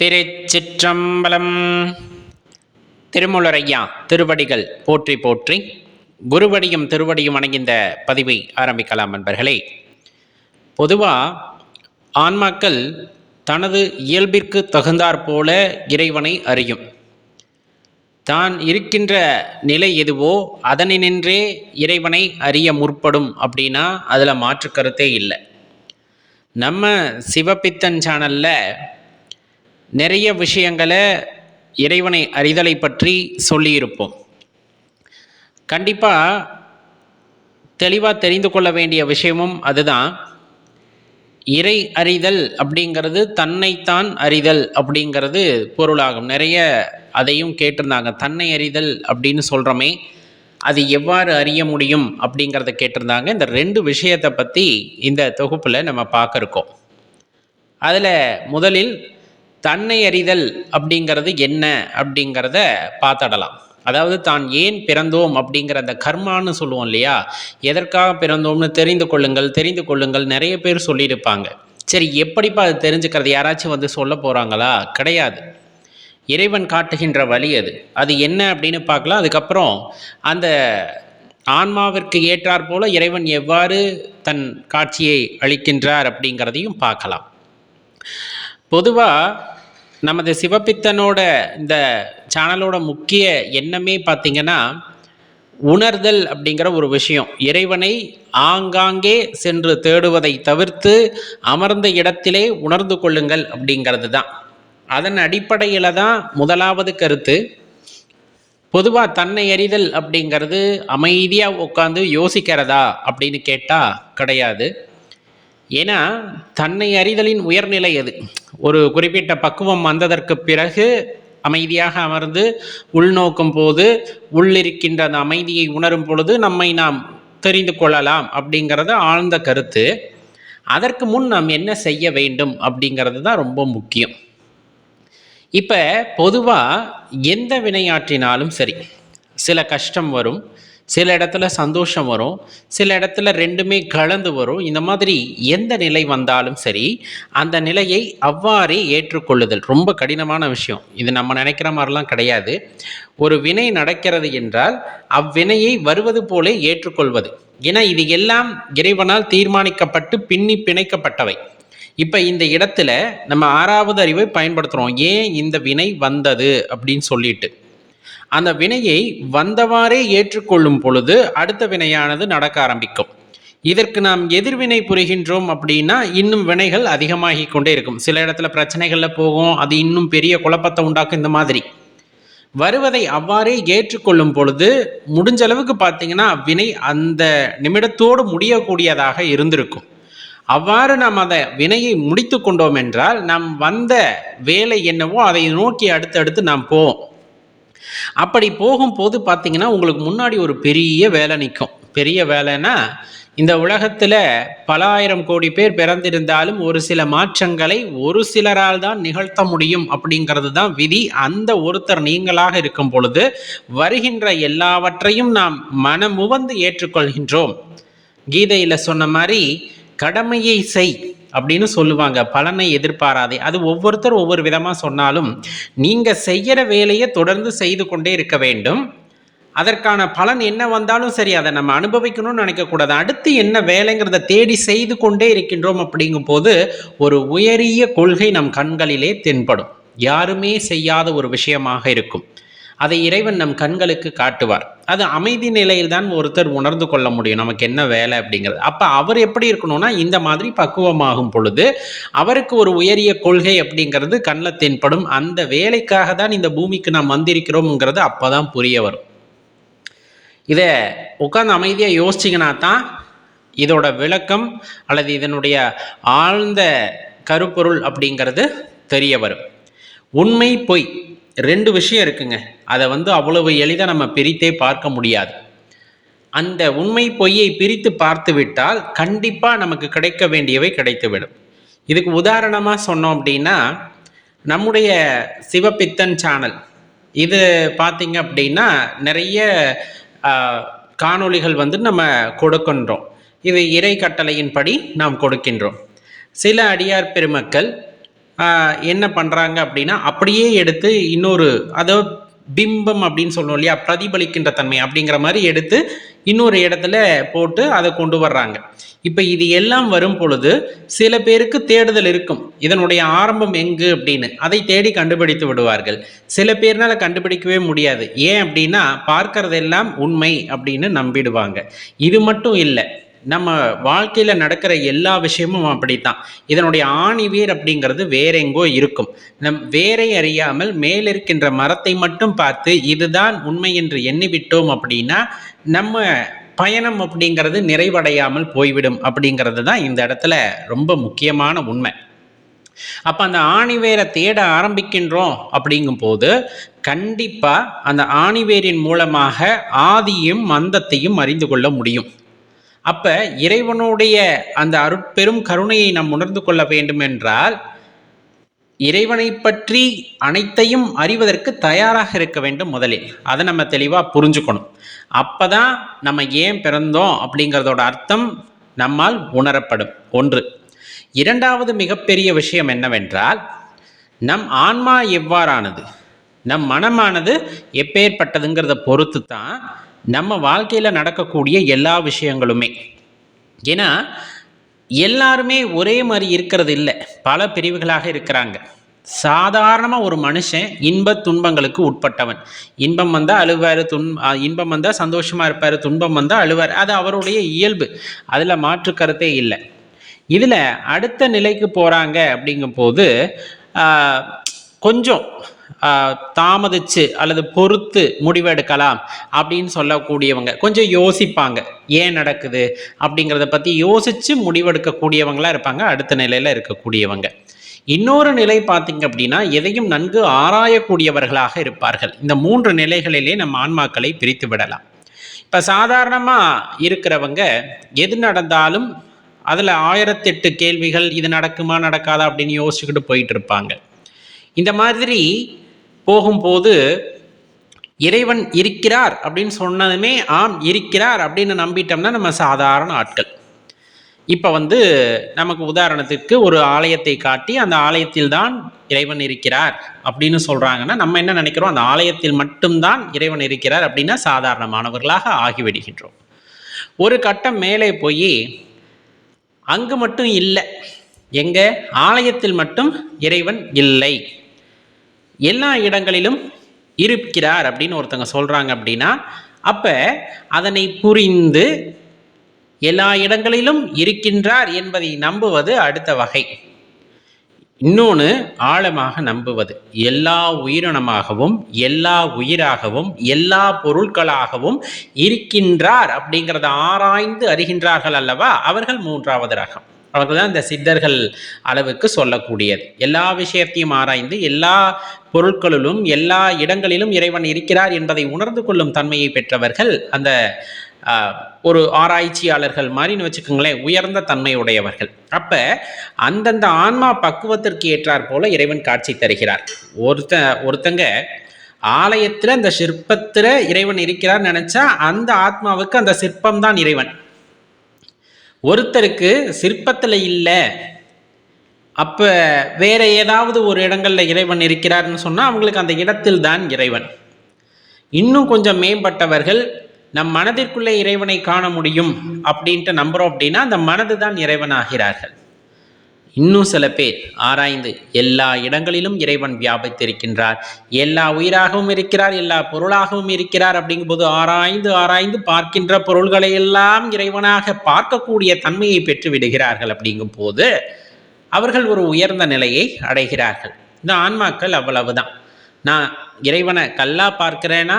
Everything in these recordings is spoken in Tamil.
திருச்சிற்றம்பலம். திருமுலரையா திருவடிகள் போற்றி போற்றி குருவடியும் திருவடியும் அணங்கிந்த பதிவை ஆரம்பிக்கலாம் நண்பர்களே பொதுவாக ஆன்மாக்கள் தனது இயல்பிற்கு தகுந்தாற் போல இறைவனை அறியும். தான் இருக்கின்ற நிலை எதுவோ அதனினின்றே இறைவனை அறிய முற்படும் அப்படின்னா அதில் மாற்று கருத்தே இல்லை. நம்ம சிவபித்தன் சேனலில் நிறைய விஷயங்களை இறைவனை அறிதலை பற்றி சொல்லியிருப்போம். கண்டிப்பாக தெளிவாக தெரிந்து கொள்ள வேண்டிய விஷயமும் அதுதான். இறை அறிதல் அப்படிங்கிறது தன்னைத்தான் அறிதல் அப்படிங்கிறது பொருளாகும். நிறைய அதையும் கேட்டிருந்தாங்க. தன்னை அறிதல் அப்படின்னு சொல்கிறோமே அது எவ்வாறு அறிய முடியும் அப்படிங்கிறத கேட்டிருந்தாங்க. இந்த ரெண்டு விஷயத்தை பற்றி இந்த தொகுப்பில் நம்ம பார்க்க இருக்கோம் அதில் முதலில் தன்னை அறிதல் அப்படிங்கிறது என்ன அப்படிங்கிறத பார்த்துடலாம். அதாவது தான் ஏன் பிறந்தோம் அப்படிங்கிற அந்த கர்மான்னு சொல்லுவோம் இல்லையா? எதற்காக பிறந்தோம்னு தெரிந்து கொள்ளுங்கள் தெரிந்து கொள்ளுங்கள் நிறைய பேர் சொல்லியிருப்பாங்க. சரி எப்படிப்பா அது தெரிஞ்சுக்கிறது? யாராச்சும் வந்து சொல்ல போகிறாங்களா கிடையாது. இறைவன் காட்டுகின்ற வழி அது. அது என்ன அப்படின்னு பார்க்கலாம். அதுக்கப்புறம் அந்த ஆன்மாவிற்கு ஏற்றாற் போல இறைவன் எவ்வாறு தன் காட்சியை அளிக்கின்றார் அப்படிங்கிறதையும் பார்க்கலாம். பொதுவாக நமது சிவபித்தனோட இந்த சேனலோட முக்கிய எண்ணமே பார்த்திங்கன்னா உணர்தல் அப்படிங்கிற ஒரு விஷயம். இறைவனை ஆங்காங்கே சென்று தேடுவதை தவிர்த்து அமர்ந்த இடத்திலே உணர்ந்து கொள்ளுங்கள் அப்படிங்கிறது தான் அதன் அடிப்படையில் தான் முதலாவது கருத்து. பொதுவாக தன்னை எறிதல் அப்படிங்கிறது அமைதியாக உட்காந்து யோசிக்கிறதா அப்படின்னு கேட்டால் கிடையாது. ஏன்னா தன்னை அறிதலின் உயர்நிலை அது. ஒரு குறிப்பிட்ட பக்குவம் வந்ததற்கு பிறகு அமைதியாக அமர்ந்து உள்நோக்கும் போது உள்ளிருக்கின்ற அந்த அமைதியை உணரும் பொழுது நம்மை நாம் தெரிந்து கொள்ளலாம் அப்படிங்கிறது ஆழ்ந்த கருத்து. அதற்கு முன் நாம் என்ன செய்ய வேண்டும் அப்படிங்கிறது தான் ரொம்ப முக்கியம். இப்போ பொதுவாக எந்த வினையாற்றினாலும் சரி சில கஷ்டம் வரும். சில இடத்துல சந்தோஷம் வரும் சில இடத்துல ரெண்டுமே கலந்து வரும். இந்த மாதிரி எந்த நிலை வந்தாலும் சரி அந்த நிலையை அவ்வாறே ஏற்றுக்கொள்ளுதல் ரொம்ப கடினமான விஷயம். இது நம்ம நினைக்கிற மாதிரிலாம் கிடையாது. ஒரு வினை நடக்கிறது என்றால் அவ்வினையை வருவது போலே ஏற்றுக்கொள்வது. ஏன்னா இது எல்லாம் இறைவனால் தீர்மானிக்கப்பட்டு பின்னி பிணைக்கப்பட்டவை. இப்போ இந்த இடத்துல நம்ம ஆறாவது அறிவை பயன்படுத்துகிறோம் ஏன் இந்த வினை வந்தது அப்படின்னு சொல்லிட்டு. அந்த வினையை வந்தவாறே ஏற்றுக்கொள்ளும் பொழுது அடுத்த வினையானது நடக்க ஆரம்பிக்கும். இதற்கு நாம் எதிர்வினை புரிகின்றோம் அப்படின்னா இன்னும் வினைகள் அதிகமாகி கொண்டே இருக்கும். சில இடத்துல பிரச்சனைகளில் போகும் அது இன்னும் பெரிய குழப்பத்தை உண்டாக்கும் இந்த மாதிரி. வருவதை அவ்வாறே ஏற்றுக்கொள்ளும் பொழுது முடிஞ்ச அளவுக்கு பார்த்தீங்கன்னா வினை அந்த நிமிடத்தோடு முடியக்கூடியதாக இருந்திருக்கும். அவ்வாறு நாம் அதை வினையை முடித்து கொண்டோம் என்றால் நாம் வந்த வேலை என்னவோ அதை நோக்கி அடுத்தடுத்து நாம் போவோம். அப்படி போகும்போது பார்த்தீங்கன்னா உங்களுக்கு முன்னாடி ஒரு பெரிய வேலை நிற்கும். பெரிய வேலைன்னா இந்த உலகத்தில் பல ஆயிரம் கோடி பேர் பிறந்திருந்தாலும் ஒரு சில மாற்றங்களை ஒரு சிலரால் தான் நிகழ்த்த முடியும் அப்படிங்கிறது தான் விதி. அந்த ஒருத்தர் நீங்களாக இருக்கும் பொழுது வருகின்ற எல்லாவற்றையும் நாம் மனமுவந்து ஏற்றுக்கொள்கின்றோம். கீதையில் சொன்ன மாதிரி கடமையை செய். அப்படின்னு சொல்லுவாங்க. பலனை எதிர்பாராதே. அது ஒவ்வொருத்தர் ஒவ்வொரு விதமாக சொன்னாலும் நீங்கள் செய்கிற வேலையை தொடர்ந்து செய்து கொண்டே இருக்க வேண்டும். அதற்கான பலன் என்ன வந்தாலும் சரி அதை நம்ம அனுபவிக்கணும்னு நினைக்கக்கூடாது அடுத்து என்ன வேலைங்கிறத தேடி செய்து கொண்டே இருக்கின்றோம் அப்படிங்கும் போது ஒரு உயரிய கொள்கை நம் கண்களிலே தென்படும். யாருமே செய்யாத ஒரு விஷயமாக இருக்கும். அதை இறைவன் நம் கண்களுக்கு காட்டுவார். அது அமைதி நிலையில் தான் ஒருத்தர் உணர்ந்து கொள்ள முடியும். நமக்கு என்ன வேலை அப்படிங்கிறது. அப்போ அவர் எப்படி இருக்கணும்னா இந்த மாதிரி பக்குவமாகும் பொழுது அவருக்கு ஒரு உயரிய கொள்கை அப்படிங்கிறது கண்ணில் தென்படும். அந்த வேலைக்காக தான் இந்த பூமிக்கு நாம் வந்திருக்கிறோம்ங்கிறது அப்போ தான் புரிய வரும். இதை உட்காந்து அமைதியாக யோசிச்சிங்கன்னா தான் இதோட விளக்கம் அல்லது இதனுடைய ஆழ்ந்த கருப்பொருள் அப்படிங்கிறது தெரிய வரும். உண்மை பொய். ரெண்டு விஷயம் இருக்குங்க. அதை வந்து அவ்வளவு எளிதாக நம்ம பிரித்தே பார்க்க முடியாது. அந்த உண்மை பொய்யை பிரித்து பார்த்து விட்டால் கண்டிப்பாக நமக்கு கிடைக்க வேண்டியவை கிடைத்துவிடும். இதுக்கு உதாரணமாக சொன்னோம் அப்படின்னா நம்முடைய சிவபித்தன் சேனல் இது பார்த்திங்க அப்படின்னா நிறைய காணொளிகள் வந்து நம்ம கொடுக்கின்றோம். இது இறை கட்டளையின்படி நாம் கொடுக்கின்றோம். சில அடியார் பெருமக்கள் என்ன பண்ணுறாங்க அப்படின்னா அப்படியே எடுத்து இன்னொரு அதோ பிம்பம் அப்படின்னு சொல்லுவோம் இல்லையா பிரதிபலிக்கின்ற தன்மை அப்படிங்கிற மாதிரி எடுத்து இன்னொரு இடத்துல போட்டு அதை கொண்டு வர்றாங்க. இப்போ இது எல்லாம் வரும் பொழுது சில பேருக்கு தேடுதல் இருக்கும். இதனுடைய ஆரம்பம் எங்கு அப்படின்னு. அதை தேடி கண்டுபிடித்து விடுவார்கள். சில பேர்னால கண்டுபிடிக்கவே முடியாது. ஏன் அப்படின்னா பார்க்கறதெல்லாம் உண்மை அப்படின்னு நம்பிடுவாங்க. இது மட்டும் இல்லை நம்ம வாழ்க்கையில் நடக்கிற எல்லா விஷயமும் அப்படித்தான். இதனுடைய ஆணிவேர் அப்படிங்கிறது வேற எங்கோ இருக்கும். நம் வேரை அறியாமல் மேலிருக்கின்ற மரத்தை மட்டும் பார்த்து இதுதான் உண்மை என்று எண்ணிவிட்டோம் அப்படின்னா நம்ம பயணம் அப்படிங்கிறது நிறைவடையாமல் போய்விடும் அப்படிங்கிறது தான் இந்த இடத்துல ரொம்ப முக்கியமான உண்மை. அப்போ அந்த ஆணிவேரை தேட ஆரம்பிக்கின்றோம் அப்படிங்கும்போது கண்டிப்பாக அந்த ஆணிவேரின் மூலமாக ஆதியும் மந்தத்தையும் அறிந்து கொள்ள முடியும். அப்போ இறைவனுடைய அந்த அருட்பெரும் கருணையை நாம் உணர்ந்து கொள்ள வேண்டும் என்றால் இறைவனை பற்றி அனைத்தையும் அறிவதற்கு தயாராக இருக்க வேண்டும் முதலில். அதை நம்ம தெளிவாக புரிஞ்சுக்கணும். அப்பதான் நம்ம ஏன் பிறந்தோம் அப்படிங்கிறதோட அர்த்தம் நம்மால் உணரப்படும். ஒன்று. இரண்டாவது மிகப்பெரிய விஷயம் என்னவென்றால் நம் ஆன்மா எவ்வாறானது? நம் மனமானது எப்பேற்பட்டதுங்கிறத பொறுத்து தான் நம்ம வாழ்க்கையில் நடக்கக்கூடிய எல்லா விஷயங்களுமே. ஏன்னா எல்லாருமே ஒரே மாதிரி இருக்கிறது இல்லை. பல பிரிவுகளாக இருக்கிறாங்க. சாதாரணமாக ஒரு மனுஷன் இன்ப துன்பங்களுக்கு உட்பட்டவன். இன்பம் வந்தால் அழுவார் துன் இன்பம் வந்தால் சந்தோஷமாக இருப்பார் துன்பம் வந்தால் அழுவார். அது அவருடைய இயல்பு. அதில் மாற்று கருத்தே இல்லை. இதில் அடுத்த நிலைக்கு போகிறாங்க அப்படிங்கும்போது கொஞ்சம் தாமதிச்சு அல்லது பொறுத்து முடிவெடுக்கலாம் அப்படின்னு சொல்லக்கூடியவங்க. கொஞ்சம் யோசிப்பாங்க. ஏன் நடக்குது அப்படிங்கிறத பற்றி யோசித்து முடிவெடுக்கக்கூடியவங்களாக இருப்பாங்க. அடுத்த நிலையில் இருக்கக்கூடியவங்க. இன்னொரு நிலை பார்த்தீங்க அப்படின்னா எதையும் நன்கு ஆராயக்கூடியவர்களாக இருப்பார்கள். இந்த மூன்று நிலைகளிலே நம்ம ஆன்மாக்களை பிரித்து விடலாம். இப்போ சாதாரணமாக இருக்கிறவங்க எது நடந்தாலும் அதில் ஆயிரத்தெட்டு கேள்விகள் இது நடக்குமா நடக்காதா அப்படின்னு யோசிச்சுக்கிட்டு போயிட்டு இருப்பாங்க. இந்த மாதிரி போகும்போது இறைவன் இருக்கிறார் அப்படின்னு சொன்னதுமே ஆம் இருக்கிறார் அப்படின்னு நம்பிட்டோம்னா நம்ம சாதாரண ஆட்கள். இப்போ வந்து நமக்கு உதாரணத்துக்கு ஒரு ஆலயத்தை காட்டி அந்த ஆலயத்தில் தான் இறைவன் இருக்கிறார் அப்படின்னு சொல்கிறாங்கன்னா நம்ம என்ன நினைக்கிறோம்? அந்த ஆலயத்தில் மட்டும்தான் இறைவன் இருக்கிறார் அப்படின்னா சாதாரணமானவர்களாக ஆகிவிடுகின்றோம். ஒரு கட்டம் மேலே போய் அங்கு மட்டும் இல்லை. எங்க? ஆலயத்தில் மட்டும் இறைவன் இல்லை. எல்லா இடங்களிலும் இருக்கிறார் அப்படின்னு ஒருத்தங்க சொல்றாங்க அப்படின்னா அப்ப அதனை புரிந்து எல்லா இடங்களிலும் இருக்கின்றார் என்பதை நம்புவது அடுத்த வகை. இன்னொன்று ஆழமாக நம்புவது. எல்லா உயிரினமாகவும் எல்லா உயிராகவும் எல்லா பொருட்களாகவும் இருக்கின்றார் அப்படிங்கிறத ஆராய்ந்து அறிகின்றார்கள் அல்லவா? அவர்கள் மூன்றாவது ரகம். அவர்கள் தான் இந்த சித்தர்கள் அளவுக்கு சொல்லக்கூடியது. எல்லா விஷயத்தையும் ஆராய்ந்து எல்லா பொருட்களிலும் எல்லா இடங்களிலும் இறைவன் இருக்கிறார் என்பதை உணர்ந்து கொள்ளும் தன்மையை பெற்றவர்கள் அந்த ஒரு ஆராய்ச்சியாளர்கள் மாதிரின்னு வச்சுக்கோங்களேன் உயர்ந்த தன்மையுடையவர்கள். அப்ப அந்தந்த ஆன்மா பக்குவத்திற்கு ஏற்றாற் போல இறைவன் காட்சி தருகிறார். ஒருத்த ஒருத்தங்க ஆலயத்தில் அந்த சிற்பத்தில் இறைவன் இருக்கிறார் நினைச்சா அந்த ஆத்மாவுக்கு அந்த சிற்பம் தான் இறைவன். ஒருத்தருக்கு சிற்பத்தில் இல்லை. அப்போ வேற ஏதாவது ஒரு இடங்களில் இறைவன் இருக்கிறார்னு சொன்னால் அவங்களுக்கு அந்த இடத்தில் தான் இறைவன். இன்னும் கொஞ்சம் மேம்பட்டவர்கள் நம் மனதிற்குள்ளே இறைவனை காண முடியும் அப்படின்ட்டு நம்புகிறோம் அப்படின்னா அந்த மனது தான் இறைவனாகிறார்கள். இன்னும் சில பேர் ஆராய்ந்து எல்லா இடங்களிலும் இறைவன் வியாபித்திருக்கின்றார். எல்லா உயிராகவும் இருக்கிறார் எல்லா பொருளாகவும் இருக்கிறார் அப்படிங்கும்போது ஆராய்ந்து ஆராய்ந்து பார்க்கின்ற பொருள்களை எல்லாம் இறைவனாக பார்க்கக்கூடிய தன்மையை பெற்று விடுகிறார்கள் அப்படிங்கும் போது அவர்கள் ஒரு உயர்ந்த நிலையை அடைகிறார்கள். இந்த ஆன்மாக்கள் அவ்வளவுதான். நான் இறைவனை கல்லா பார்க்கிறேனா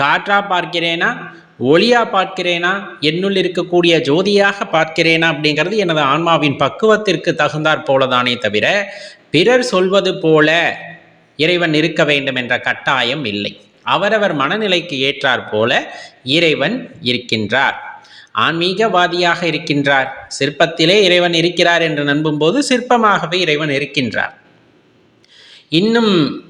காற்றா பார்க்கிறேனா ஒளியா பார்க்கிறேனா? என்னுள் இருக்கக்கூடிய ஜோதியாக பார்க்கிறேனா? அப்படிங்கிறது எனது ஆன்மாவின் பக்குவத்திற்கு தகுந்தாற் போலதானே தவிர பிறர் சொல்வது போல இறைவன் இருக்க வேண்டும் என்ற கட்டாயம் இல்லை. அவரவர் மனநிலைக்கு ஏற்றாற் போல இறைவன் இருக்கின்றார். ஆன்மீகவாதியாக இருக்கின்றார். சிற்பத்திலே இறைவன் இருக்கிறார் என்று நம்பும்போது சிற்பமாகவே இறைவன் இருக்கின்றார். இன்னும்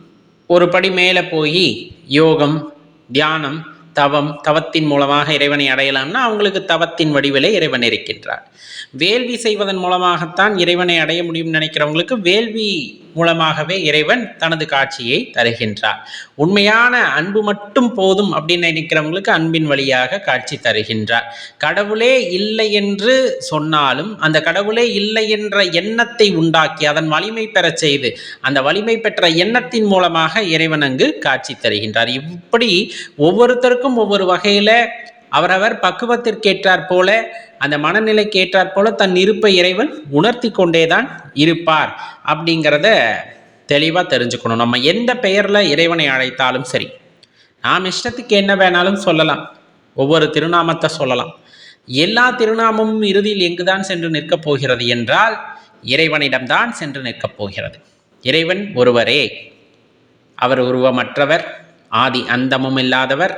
ஒரு படி மேலே போய் யோகம் தியானம் தவம் தவத்தின் மூலமாக இறைவனை அடையலாம்னா அவங்களுக்கு தவத்தின் வடிவிலே இறைவன் இருக்கின்றார். வேள்வி செய்வதன் மூலமாகத்தான் இறைவனை அடைய முடியும்னு நினைக்கிறவங்களுக்கு வேள்வி மூலமாகவே இறைவன் தனது காட்சியை தருகின்றார். உண்மையான அன்பு மட்டும் போதும் அப்படின்னு நினைக்கிறவங்களுக்கு அன்பின் வழியாக காட்சி தருகின்றார். கடவுளே இல்லை என்று சொன்னாலும் அந்த கடவுளே இல்லை என்ற எண்ணத்தை உண்டாக்கி அதன் வலிமை பெறச் செய்து அந்த வலிமை பெற்ற எண்ணத்தின் மூலமாக இறைவன் அங்கு காட்சி தருகின்றார். இப்படி ஒவ்வொருத்தருக்கும் ஒவ்வொரு வகையில அவரவர் பக்குவத்திற்கேற்றாற் போல அந்த மனநிலைக்கு ஏற்றாற் போல தன் இருப்பை இறைவன் உணர்த்தி கொண்டேதான் இருப்பார் அப்படிங்கிறத தெளிவாக தெரிஞ்சுக்கணும். நம்ம எந்த பெயரில் இறைவனை அழைத்தாலும் சரி நாம் இஷ்டத்துக்கு என்ன வேணாலும் சொல்லலாம். ஒவ்வொரு திருநாமத்தை சொல்லலாம். எல்லா திருநாமமும் இறுதியில் எங்குதான் சென்று நிற்கப் போகிறது என்றால் இறைவனிடம்தான் சென்று நிற்கப் போகிறது. இறைவன் ஒருவரே. அவர் உருவமற்றவர் ஆதி அந்தமும் இல்லாதவர்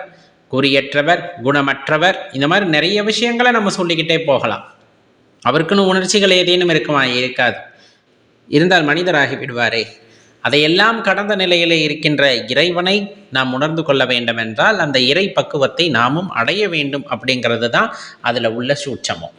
குறியற்றவர் குணமற்றவர் இந்த மாதிரி நிறைய விஷயங்களை நம்ம சொல்லிக்கிட்டே போகலாம். அவருக்குன்னு உணர்ச்சிகள் ஏதேனும் இருக்குமா? இருக்காது. இருந்தால் மனிதராகி விடுவாரே. அதையெல்லாம் கடந்த நிலையிலே இருக்கின்ற இறைவனை நாம் உணர்ந்து கொள்ள வேண்டும் என்றால் அந்த இறை பக்குவத்தை நாமும் அடைய வேண்டும் அப்படிங்கிறது தான் அதில் உள்ள சூட்சமும்.